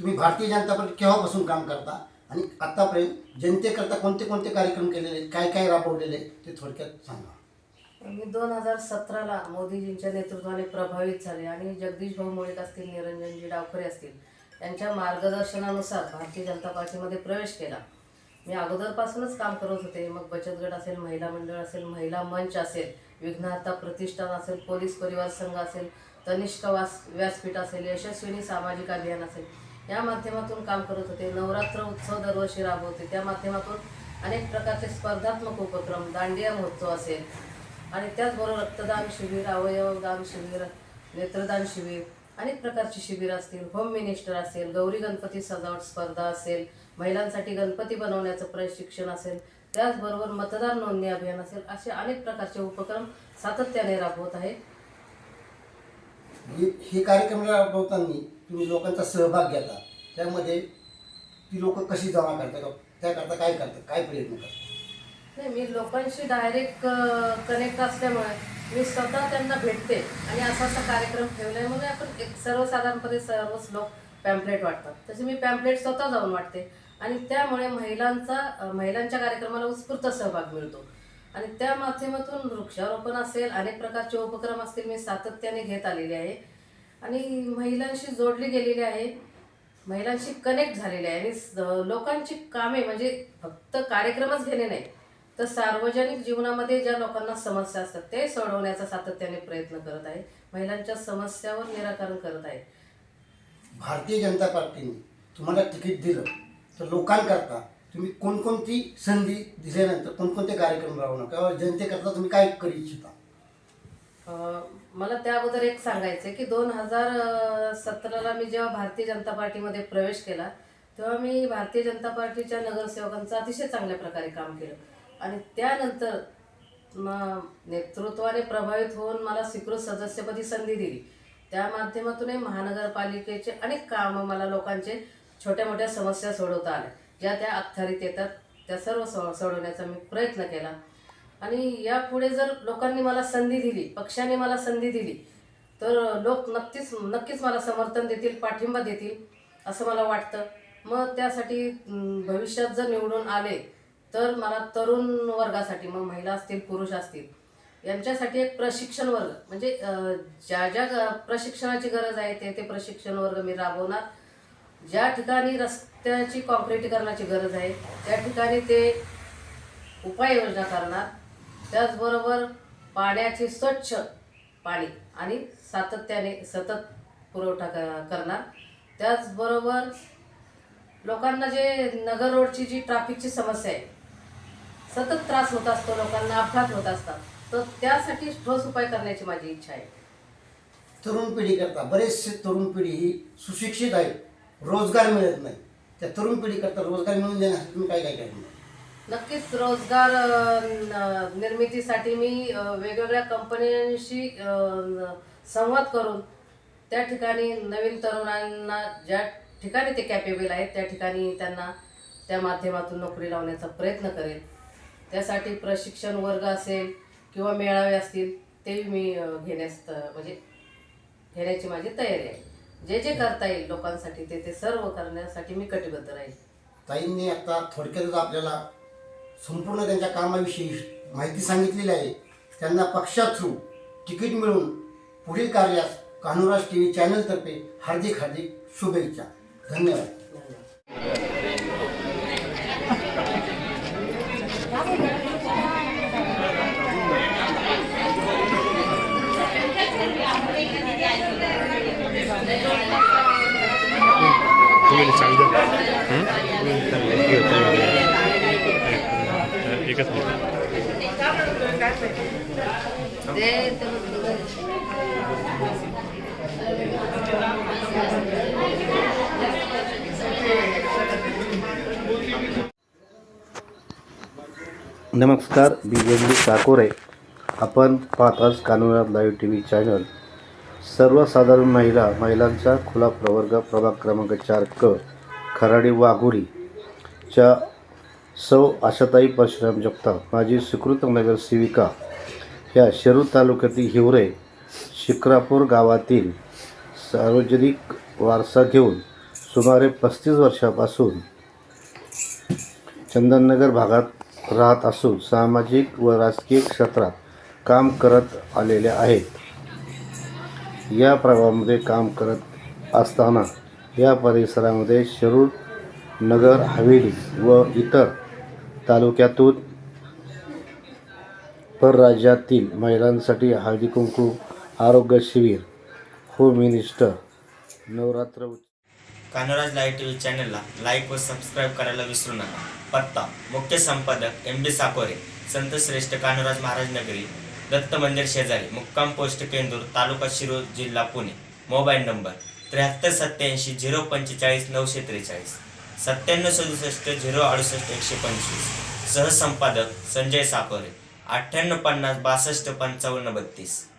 तुम्ही भारतीय जनता पार्टी केव्हापासून काम करता? आणि आतापर्यंत जनतेकरता कोणते कोणते कार्यक्रम केलेले आहेत, काय काय राबवलेले ते थोडक्यात सांगा. मी दोन हजार सतराला मोदीजींच्या नेतृत्वाने प्रभावित झाले आणि जगदीश भाऊ मुळीक असतील निरंजनजी डावखरे असतील यांच्या मार्गदर्शनानुसार भारतीय जनता पार्टीमध्ये प्रवेश केला. मी अगोदरपासूनच काम करत होते. मग बचत गट असेल महिला मंडळ असेल महिला मंच असेल विघ्नहर्ता प्रतिष्ठान असेल पोलीस परिवार संघ असेल तनिष्क वास व्यासपीठ असेल यशस्विनी सामाजिक अभियान असेल या माध्यमातून काम करत होते. नवरात्र उत्सव दरवर्षी राबवते. त्या माध्यमातून अनेक प्रकारचे स्पर्धात्मक उपक्रम दांडिया महोत्सव असेल. आणि त्याचबरोबर रक्तदान शिबिर अवयवदान शिबिर नेत्रदान शिबिर अनेक प्रकारची शिबिर असतील. होम मिनिस्टर असेल गौरी गणपती सजावट स्पर्धा असेल महिलांसाठी गणपती बनवण्याचं प्रशिक्षण असेल त्याचबरोबर मतदार नोंदणी अभियान असेल असे अनेक प्रकारचे उपक्रम सातत्याने राबवत आहे. हे हे कार्यक्रम राबवताना तुम्ही लोकांचा सहभाग घेता. त्यामध्ये ती लोक कशी जमा करतात त्याकरता काय करतात काय प्रयत्न करतात? नाही मी लोकांशी डायरेक्ट कनेक्ट असल्यामुळे मी स्वतः त्यांना भेटते आणि असा असा कार्यक्रम ठेवलाय आपण एक सर्वसाधारणपणे सर्वच लोक पॅम्पलेट वाटतात. तसे मी पॅम्पलेट स्वतः जाऊन वाटते आणि त्यामुळे महिलांचा महिलांच्या कार्यक्रमाला उत्स्फूर्त सहभाग मिळतो. आणि त्या माध्यमातून वृक्षारोपण असेल अनेक प्रकारचे उपक्रम असतील मी सातत्याने घेत आलेले आहे. आणि महिलांशी जोडली गेलेली आहे. महिलांशी कनेक्ट झालेले आहे. आणि लोकांची कामे म्हणजे फक्त कार्यक्रमच घेणे नाही तर सार्वजनिक जीवनामध्ये ज्या लोकांना समस्या असतात ते सोडवण्याचा सातत्याने प्रयत्न करत आहे महिलांच्या समस्यावर निराकरण करत आहे भारतीय जनता पार्टीने तुम्हाला तिकीट दिलं तर लोकांकरता तुम्ही कोणकोणती संधी दिल्यानंतर कोणकोणते कार्यक्रम राहू किंवा जनतेकरता तुम्ही काय करू इच्छिता? मला त्या अगोदर एक सांगायचं आहे की दोन हजार सतराला मी जेव्हा भारतीय जनता पार्टीमध्ये प्रवेश केला तेव्हा मी भारतीय जनता पार्टीच्या नगरसेवकांचं अतिशय चांगल्या प्रकारे काम केलं. आणि त्यानंतर नेतृत्वाने प्रभावित होऊन मला स्वीकृत सदस्यपदी संधी दिली. त्या माध्यमातूनही महानगरपालिकेचे अनेक कामं मला लोकांचे छोट्या मोठ्या समस्या सोडवता आल्या. ज्या त्या अखत्यारीत येतात त्या सर्व सो सोडवण्याचा मी प्रयत्न केला. आणि यापुढे जर लोकांनी मला संधी दिली पक्षाने मला संधी दिली तर लोक नक्कीच नक्कीच मला समर्थन देतील पाठिंबा देतील असं मला वाटतं. मग त्यासाठी भविष्यात जर निवडून आले तर मला तरुण वर्गासाठी मग महिला असतील पुरुष असतील यांच्यासाठी एक प्रशिक्षण वर्ग म्हणजे ज्या ज्या ग- प्रशिक्षणाची गरज आहे ते ते प्रशिक्षण वर्ग मी राबवणार. ज्या ठिकाणी रस्त्याची कॉन्क्रिटीकरणाची गरज आहे त्या ठिकाणी ते उपाययोजना करणार. त्याचबरोबर पाण्याचे स्वच्छ पाणी आणि सातत्याने सतत पुरवठा क- करणार. त्याचबरोबर लोकांना जे नगर रोडची जी ट्रॅफिकची समस्या आहे सतत त्रास होत असतो लोकांना अपघात होत असतात तर त्यासाठी ठोस उपाय करण्याची माझी इच्छा आहे. तरुण पिढीकरता बरेचसे तरुण पिढी ही सुशिक्षित आहे रोजगार मिळत नाही. त्या तरुण पिढीकरता रोजगार मिळून देण्यासाठी तुम्ही काय काय करणार? नक्कीच रोजगार निर्मितीसाठी मी वेगवेगळ्या कंपन्यांशी संवाद करून त्या ठिकाणी नवीन तरुणांना ज्या ठिकाणी ते कॅपेबल आहेत त्या ठिकाणी त्यांना त्या माध्यमातून नोकरी लावण्याचा प्रयत्न करेल त्यासाठी प्रशिक्षण वर्ग असेल किंवा मेळावे असतील ते मी घेण्यास त- म्हणजे घेण्याची माझी तयारी आहे. जे जे करता येईल लोकांसाठी ते ते सर्व करण्यासाठी मी कटिबद्ध राहील ताईंनी आता थोडक्यातच आपल्याला संपूर्ण त्यांच्या कामाविषयी माहिती सांगितलेली आहे. त्यांना पक्षा थ्रू तिकीट मिळून पुढील कार्यास कान्होराज टी व्ही चॅनलतर्फे हार्दिक हार्दिक शुभेच्छा. धन्यवाद. धन्यवाद एकच नमस्कार मी जगदीश साकोरे. आपण पाहताच Kanura live T V channel. सर्वसाधारण महिला महिलांचा खुला प्रवर्ग प्रभाग क्रमांक चार क खराडी वाघोरीच्या सौ आशाताई परशुराम जगताप माझी स्वीकृत नगरसेविका ह्या शिरूर तालुक्यातील हिवरे शिक्रापूर गावातील सार्वजनिक वारसा घेऊन सुमारे पस्तीस वर्षापासून चंदननगर भागात राहत असून सामाजिक व राजकीय क्षेत्रात काम करत आलेले आहेत. या प्रभावामध्ये काम करत असताना या परिसरामध्ये शिरूर नगर हवेली व इतर तालुक्यातून परराज्यातील महिलांसाठी हळदी कुंकू आरोग्य शिबिर home minister Navratra Kanoraj live T V चॅनलला लाईक व सबस्क्राईब करायला विसरू नका. पत्ता मुख्य संपादक एम बी साकोरे संत श्रेष्ठ कानोराज महाराज नगरी दत्त मंदिर शेजारी मुक्काम पोस्ट केंदूर तालुका शिरूर जिल्हा पुणे. मोबाईल नंबर त्र्याहत्तर सत्याऐंशी झिरो पंचेचाळीस नऊशे त्रेचाळीस. सत्त्याण्णव सदुसष्ट झिरो अडुसष्ट एकशे पंचवीस. सहसंपादक संजय साकोरे. अठ्ठ्याण्णव पन्नास बासष्ट पंचावन्न बत्तीस.